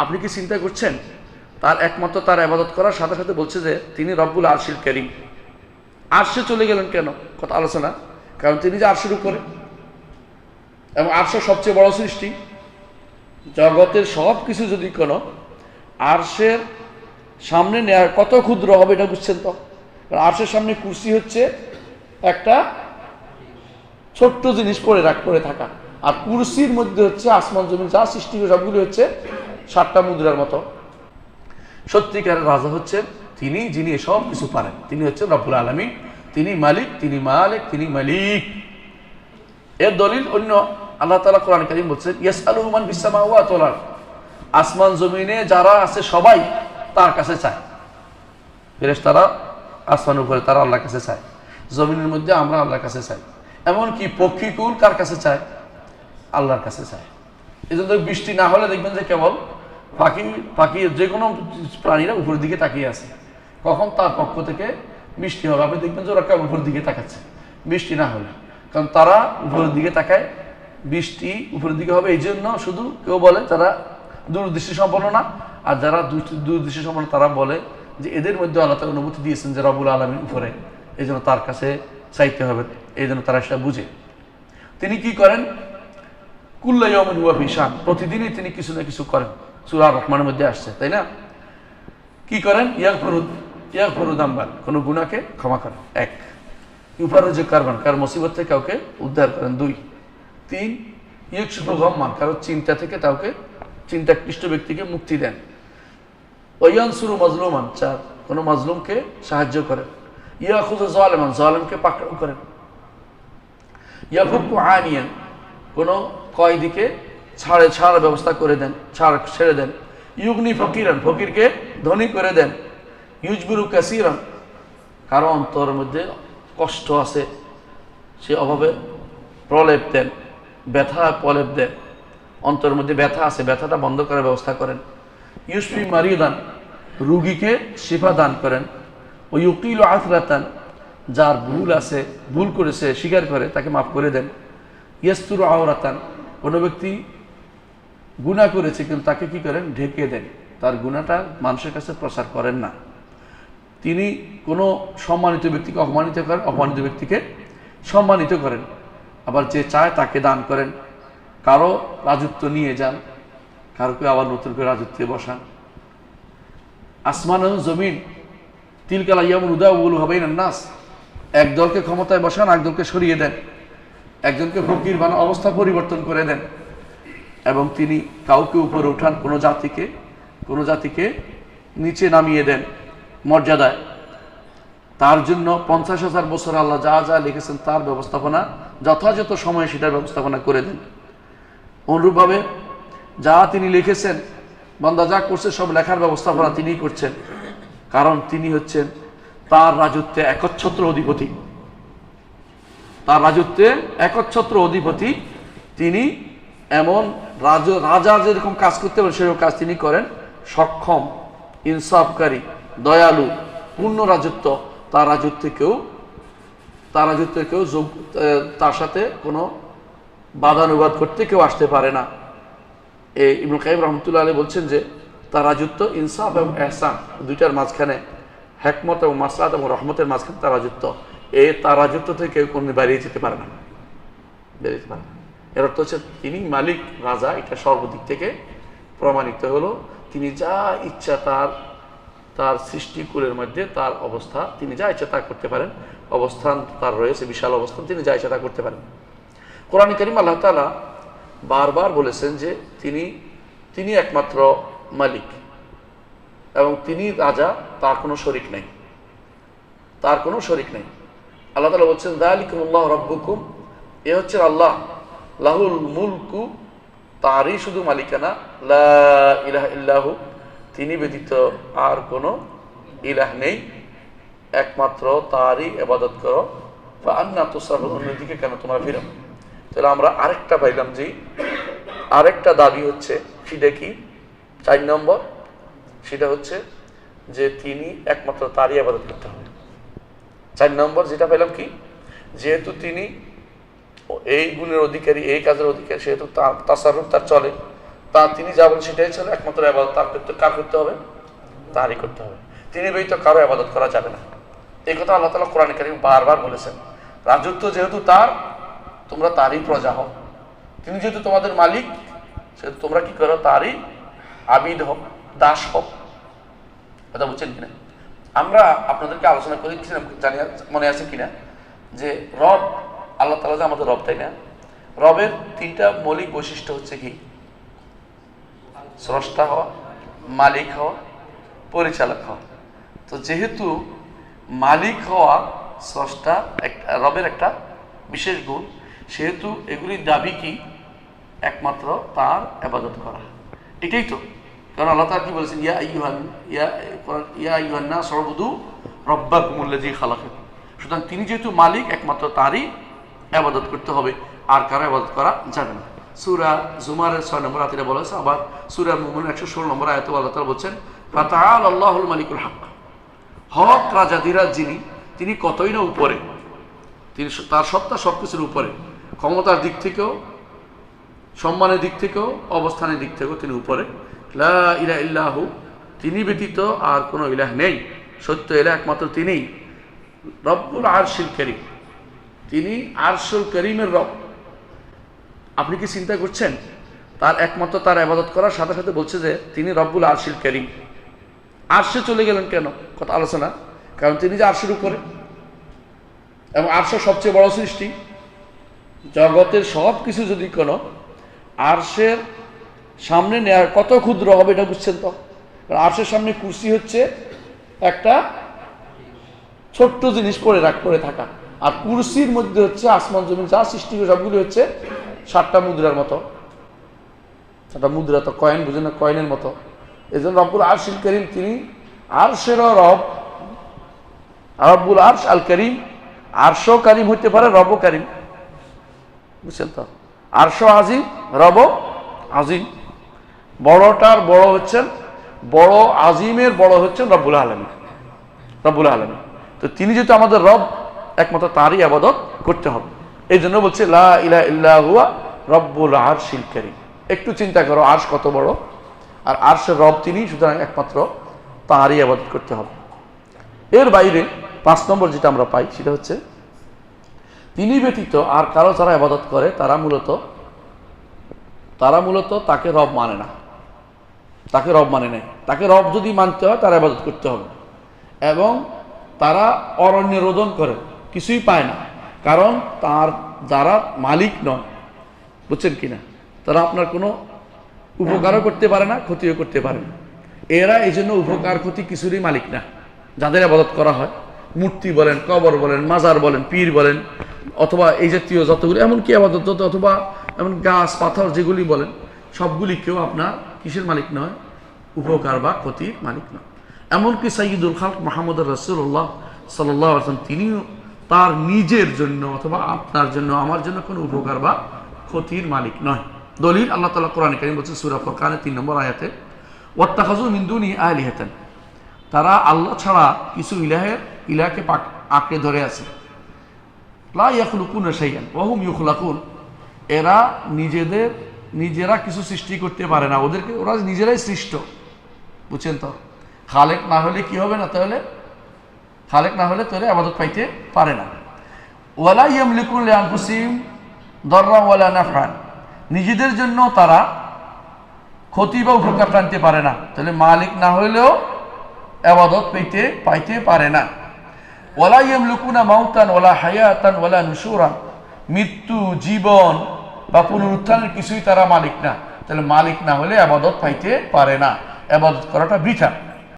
আপনি কি চিন্তা করছেন? তার একমাত্র তার আবাদত করার সাথে সাথে বলছে যে, তিনি রব্বুল আরশিল করিম। আরশে চলে গেলেন কেন? কথা আলোচনা। কারণ তিনি যে আরশের উপরে। এবং আরশ সবচেয়ে বড় সৃষ্টি। জগতের সব কিছু যদি কোনো, আরশের সামনে নেওয়ার কত ক্ষুদ্র হবে এটা বুঝছেন তো? আরশের সামনে কুর্সি হচ্ছে একটা ছোট্ট জিনিস পরে রাখ করে থাকা। আর কুরসির মধ্যে হচ্ছে আসমান, জমিন যা সৃষ্টি সবগুলি হচ্ছে সাতটা মুদ্রার মতো। সত্যিকারের রাজা হচ্ছেন তিনি, যিনি সব কিছু পারেন। তিনি হচ্ছেন রব্বুল আলমী তিনি মালিক তিনি মালিক তিনি মালিক। এর দলিল অন্য আল্লাহ তালা কোরআন কারিম বলছেন ইয়াস বিসামা ওয়া তোলার আসমান, জমিনে যারা আছে সবাই তার কাছে চায়। তারা আসমানের উপরে, তারা আল্লাহর কাছে চায়। জমিনের মধ্যে আমরা আল্লাহর কাছে চাই। এমনকি পক্ষীকুল কার কাছে চায়? আল্লাহর কাছে চায়। এই জন্য বৃষ্টি না হলে দেখবেন যে কেবল পাখি পাখি যে কোনো প্রাণীরা উপরের দিকে তাকিয়ে আছে। কখন তার পক্ষ থেকে বৃষ্টি হবে? আপনি দেখবেন যে ওরা কেবল উপরের দিকে তাকাচ্ছে। বৃষ্টি না হলে। কারণ তারা উপরের দিকে তাকায় বৃষ্টি উপরের দিকে হবে। এই জন্য শুধু কেউ বলে তারা দূরদৃষ্টি সম্পন্ন না। আর যারা দূর- দূরদৃষ্টি সম্পন্ন তারা বলে যে এদের মধ্যে আল্লাহ অনুমতি দিয়েছেন যে রবুল আলমীর উপরে। এই জন্য তার কাছে চাইতে হবে। এই জন্য তারা সেটা বুঝে। তিনি কি করেন? কুল্লাইয়মন হুয়া ভিশান প্রতিদিনই তিনি কিছু না কিছু করেন। সুরা রহমানের মধ্যে আসছে, তাই না? কি করেন? ইয়াক ফরুদ ইয়াক ফরুদ গুণাকে ক্ষমা করেন। এক। ইউফারুজ কারবান, কার মুসিবত থেকে কাউকে উদ্ধার করেন। দুই। তিন। চিন্তা থেকে চিন্তাকৃষ্ট ব্যক্তিকে মুক্তি দেন। ওয়ান সুরু মজলুমান, চার। কোনো মজলুমকে সাহায্য করেন। ইয়া খুদ জালেমান, জালেমকে পাকড়াও করেন। ইয়াফুকু আনিয়ান, কোনো কয়দিকে ছাড়ে ছাড়ার ব্যবস্থা করে দেন, ছাড় ছেড়ে দেন। ইউগনি ফকিরান, ফকিরকে ধনী করে দেন। ইউজবুরু কাসিরান কারও অন্তরের মধ্যে কষ্ট আছে, সে অভাবে প্রলেপ দেন, ব্যথা প্রলেপ দেন, অন্তরের মধ্যে ব্যথা আছে, ব্যথাটা বন্ধ করার ব্যবস্থা করেন। ইউসফি মারিদান, রুগীকে শিফা দান করেন। ও ইউকিল আথরাতান যার ভুল আছে, ভুল করেছে, স্বীকার করে, তাকে মাফ করে দেন। ইয়াস্তুর আওরাতান, কোনো ব্যক্তি গুণা করেছে, কিন্তু তাকে কি করেন? ঢেকে দেন। তার গুণাটা মানুষের কাছে প্রচার করেন না। তিনি কোনো সম্মানিত ব্যক্তিকে অপমানিত করেন, অপমানিত ব্যক্তিকে সম্মানিত করেন। আবার যে চায় তাকে দান করেন। কারও রাজত্ব নিয়ে যান, কারোকে আবার নতুন করে রাজত্বে বসান। আসমান জমিন, তিলকালা ইয়ামুন উল হবেই নাস। এক দলকে ক্ষমতায় বসান একদলকে সরিয়ে দেন। একজনকে ফকির বানা অবস্থা পরিবর্তন করে দেন। এবং তিনি কাউকে উপরে উঠান, কোনো জাতিকে কোনো জাতিকে নিচে নামিয়ে দেন মর্যাদায়। তার জন্য পঞ্চাশ হাজার বছর আল্লাহ যা যা লিখেছেন তার ব্যবস্থাপনা, যথাযথ সময়ে সেটার ব্যবস্থাপনা করে দেন। অনুরূপভাবে যা তিনি লিখেছেন, বান্দা যা করছে সব লেখার ব্যবস্থাপনা তিনিই করছেন। কারণ তিনি হচ্ছেন তার রাজত্বে একচ্ছত্র অধিপতি। তার রাজত্বে একচ্ছত্র অধিপতি তিনি এমন রাজ যেরকম কাজ করতে পারেন, সেরকম কাজ তিনি করেন। সক্ষম, ইনসাফকারী, দয়ালু, পূর্ণ রাজত্ব, তার রাজত্বে কেউ, তার রাজত্বে কেউ যোগ তার সাথে কোনো বাদানুবাদ করতে কেউ আসতে পারে না। এই ইবনুল কাইম রহমতুল্লাহ আলী বলছেন যে, তার রাজত্ব ইনসাফ এবং এহসান, দুইটার মাঝখানে হেকমত এবং মাসলাত এবং রহমতের মাঝখানে তার রাজত্ব। এ, তার রাজত্ব থেকে কেউ কোনো বেরিয়ে যেতে পারে না। বেরিয়ে যেতে পারে না। এর অর্থ হচ্ছে তিনি মালিক, রাজা, এটা সর্বদিক থেকে প্রমাণিত হলো। তিনি যা ইচ্ছা তার তার সৃষ্টিকুলের মধ্যে তার অবস্থা, তিনি যা ইচ্ছা তা করতে পারেন, অবস্থান তার রয়েছে, বিশাল অবস্থান, তিনি যা ইচ্ছা তা করতে পারেন। কোরআন করিম আল্লাহ তালা বারবার বলেছেন যে তিনি তিনি একমাত্র মালিক এবং তিনি রাজা, তার কোনো শরিক নেই। তার কোনো শরিক নেই। আল্লাহ তালা বলছেন, দালিকুমুল্লাহ রব্বুকুম এ হচ্ছে আল্লাহ। লাহুল মুলকু, তারই শুধু মালিকানা, লা ইলাহা ইল্লাহু, তিনি ব্যতীত আর কোনো ইলাহ নেই। একমাত্র তারই এবাদত করো। বা আন্না তোসার অন্যদিকে কেন তোমরা ফিরো? তাহলে আমরা আরেকটা পাইলাম যে, আরেকটা দাবি হচ্ছে, সেটা কি? চার নম্বর, সেটা হচ্ছে যে তিনি একমাত্র তারই আবাদত করতে হবে। চার নম্বর যেটা পেলাম কি? যেহেতু তিনি এই গুণের অধিকারী, এই কাজের অধিকারী, সেহেতু তাসারুফ তার চলে। তা তিনি যা বলেন সেটাই ছিল একমাত্র আবাদত তার করতে, কার করতে হবে? তারই করতে হবে। তিনি ব্যতীত কারও আবাদত করা যাবে না। এই কথা আল্লাহ তালা কোরআন কারিম বারবার বলেছেন। রাজত্ব যেহেতু তার, তোমরা তারই প্রজা হও। তিনি যেহেতু তোমাদের মালিক, সেহেতু তোমরা কি করো? তারই আবিদ হোক দাস হোক কথা বুঝছেন কিনা? আমরা আপনাদেরকে আলোচনা করেছিলাম জানি, মনে আছে কিনা? যে রব আল্লাহ তালা যে আমাদের রব, তাই না? রবের তিনটা মৌলিক বৈশিষ্ট্য হচ্ছে কি? স্রষ্টা হওয়া, মালিক হওয়া, পরিচালক হওয়া। তো যেহেতু মালিক হওয়া স্রষ্টা একটা, রবের একটা বিশেষ গুণ, সেহেতু এগুলির দাবি কি? একমাত্র তার আবাদত করা। এটাই তো। কারণ আল্লাহ তাআলা কি বলেছেন? ইয়া আইয়ুহান, ইয়া ইয়া আইয়ুহান নাস উবুদু রাব্বাকুমুল্লাযী খালাকাকুম সুতরাং তিনি যেহেতু মালিক, একমাত্র তারই আবাদত করতে হবে। আর কারও আবাদত করা যাবে না। সুরা জুমারের ছয় নম্বর আয়াতে বলা হয়েছে, আবার সুরা মুমিন একশো ষোলো নম্বর আয়ত আল্লাহ তাআলা বলছেন, ফাতাআল আল্লাহুল মালিকুল হক। হক রাজাধিরাজ যিনি, তিনি কতই না উপরে, তিনি তার সত্তা সব কিছুর উপরে, ক্ষমতার দিক থেকেও, সম্মানের দিক থেকেও, অবস্থানের দিক থেকেও তিনি উপরে। লা ইলা ইল্লাহু, তিনি ব্যতীত আর কোনো ইলাহ নেই। সত্য এলা একমাত্র তিনিই। রব্বুল আরশিল করিম। তিনি আরশুল করিমের রব। আপনি কি চিন্তা করছেন? তার একমাত্র তার আবাদত করার সাথে সাথে বলছে যে, তিনি রব্বুল আরশিল করিম। আরশে চলে গেলেন কেন? কথা আলোচনা। কারণ তিনি যে আরশের উপরে। এবং আরশ সবচেয়ে বড় সৃষ্টি। জগতের সব কিছু যদি কোনো, আরশের সামনে নেওয়ার কত ক্ষুদ্র হবে এটা বুঝছেন তো? আরশের সামনে কুর্সি হচ্ছে একটা ছোট্ট জিনিস করে রাখ করে থাকা। আর কুরসির মধ্যে হচ্ছে আসমান, জমিন যা সৃষ্টি করে সবগুলো হচ্ছে সাতটা মুদ্রার মতো। সাতটা মুদ্রা তো কয়েন বুঝে না? কয়েনের মতো। এই জন্য রব্বুল আরশিল করিম তিনি আরশেরও রব, রব্বুল আরশ আল করিম, আরশও করিম হইতে পারে রব করিম। বুঝছেন তো? আরশ আজিম রব আজিম। বড়টার বড় হচ্ছেন, বড় আজিমের বড় হচ্ছেন রব্বুল আলমী রব্বুল আলমী তো তিনি যেহেতু আমাদের রব একমাত্র তারই আবাদত করতে হবে। এই জন্য বলছে, লা ইলা রব্বুল আরশিল করিম। একটু চিন্তা করো, আরশ কত বড়? আর আরশের রব তিনি, সুতরাং একমাত্র তাঁরই আবাদত করতে হবে। এর বাইরে পাঁচ নম্বর যেটা আমরা পাই, সেটা হচ্ছে, তিনি ব্যতীত আর কারও যারা আবাদত করে, তারা মূলত তারা মূলত তাকে রব মানে না। তাকে রব মানে নেই। তাকে রব যদি মানতে হয়, তার আবাদত করতে হবে। এবং তারা অরণ্য রোদন করে। কিছুই পায় না। কারণ তার যারা মালিক নয় বুঝছেন কি না? তারা আপনার কোনো উপকারও করতে পারে না, ক্ষতিও করতে পারে না। এরা এই জন্য উপকার, ক্ষতি কিছুরই মালিক না। যাদের আবাদত করা হয়, মূর্তি বলেন, কবর বলেন, মাজার বলেন, পীর বলেন, অথবা এই জাতীয় যতগুলি, এমনকি আবাদত, অথবা এমন গাছ, পাথর যেগুলি বলেন, সবগুলি কেউ আপনার কিসের মালিক নয়, উপকার বা ক্ষতির মালিক নয়। এমনকি সাইয়দুল খালক মাহমুদ রসুল্লাহ সাল্লাহ তিনিও তার নিজের জন্য অথবা আপনার জন্য, আমার জন্য কোনো উপকার বা ক্ষতির মালিক নয়। দলিল আল্লাহ তালা কোরআন কারিম বলছে সুরা ফরকানে তিন নম্বর আয়াতে ওয়াত্তাখাজু মিন্দুনি আলিহাতেন। তারা আল্লাহ ছাড়া কিছু ইলাহের ইলাকে পাক আঁকড়ে ধরে আছে। লা ইয়াখলুকুন শাইয়ান ওহুম ইউখলাকুন। এরা নিজেদের, নিজেরা কিছু সৃষ্টি করতে পারে না। ওদেরকে, ওরা নিজেরাই সৃষ্ট। বুঝছেন তো? খালেক না হলে কি হবে না তাহলে? খালেক না হলে তাহলে আবাদত পাইতে পারে না। ওয়ালা ইয়ামলিকুল আনফুসিম দররা ওয়ালা নিজেদের জন্য তারা ক্ষতি বা উপকার টানতে পারে না। তাহলে মালিক না হইলেও আবাদত পেতে, পাইতে পারে না। ওলা ইয়ামলুকুনা মাউতান ওলা হায়াতান ওলা নুসুরান মৃত্যু, জীবন বা পুনরুত্থানের কিছুই তারা মালিক না। তাহলে মালিক না হলে আবাদত পাইতে পারে না। আবাদত করাটা বৃথা।